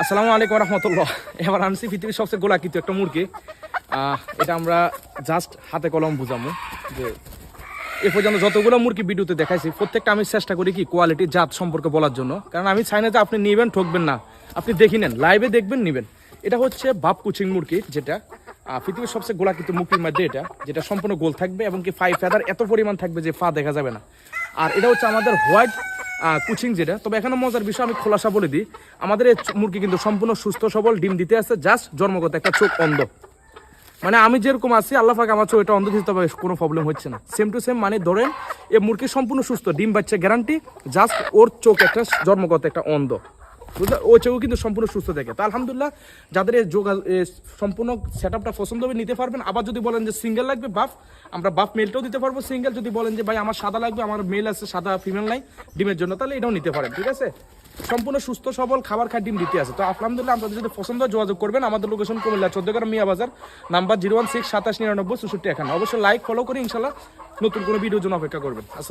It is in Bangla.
আসসালামু আলাইকুম রহমতুল্লাহ। এবার আনছি পৃথিবীর সবচেয়ে গোলাকৃত একটা মুরগি। এটা আমরা জাস্ট হাতে কলম বুঝামো যে এ পর্যন্ত যতগুলো মুরগি ভিডিওতে দেখাইছি, প্রত্যেকটা আমি চেষ্টা করি কি কোয়ালিটি জাত সম্পর্কে বলার জন্য। কারণ আমি চাই না যে আপনি নেবেন, ঠকবেন না। আপনি দেখি নেন লাইভে দেখবেন, নেবেন। এটা হচ্ছে বাপ কুচিং মুরগি, যেটা পৃথিবীর সবচেয়ে গোলাকৃত মুরগির মধ্যে এটা, যেটা সম্পূর্ণ গোল থাকবে এবং কি ফাইভ ফেদার এত পরিমাণ থাকবে যে ফা দেখা যাবে না। আর এটা হচ্ছে আমাদের হোয়াইট কুচিং যেটা, তবে এখানে মজার বিষয়, আমি খোলাসা বলে দিই। আমাদের এই মুরগি কিন্তু সম্পূর্ণ সুস্থ, সবল, ডিম দিতে আছে জাস্ট জন্মগত একটা চোখ অন্ধ। মানে আমি যেরকম আছি, আল্লাহ পাক আমার চোখটা অন্ধ দিতে হবে কোনো প্রবলেম হচ্ছে না। সেম টু সেম মানে ধরেন এই মুরগি সম্পূর্ণ সুস্থ, ডিম বাচ্চা গ্যারান্টি জাস্ট ওর চোখ একটা জন্মগত একটা অন্ধ। বুঝলে? ও চোখ কিন্তু সম্পূর্ণ সুস্থ থাকে। তো আলহামদুলিল্লাহ, যাদের যোগা সম্পূর্ণ সেট আপটা পছন্দ হবে, নিতে পারবেন। আবার যদি বলেন যে সিঙ্গেল লাগবে বাফ আমরা বাফ মেলটাও দিতে পারব। সিঙ্গেল যদি বলেন যে, ভাই, আমার সাদা লাগবে, আমার মেল আছে, সাদা ফিমেল নাই, ডিমের জন্য, তাহলে এটাও নিতে পারেন, ঠিক আছে? সম্পূর্ণ সুস্থ, সবল, খাবার খায়, ডিম দিতে আছে। তো আলহামদুলিল্লাহ, আপনাদের যদি পছন্দ যোগাযোগ করবেন। আমাদের লোকেশন কুমিল্লা, চোদ্দগ্রাম মিয়া বাজার, নাম্বার জিরো ওয়ান সিক্স সাতাশ নিরানব্বই চৌষট্টি এখানে অবশ্যই লাইক ফলো করে, ইনশাল্লাহ নতুন কোনো ভিডিওর জন্য অপেক্ষা করবেন।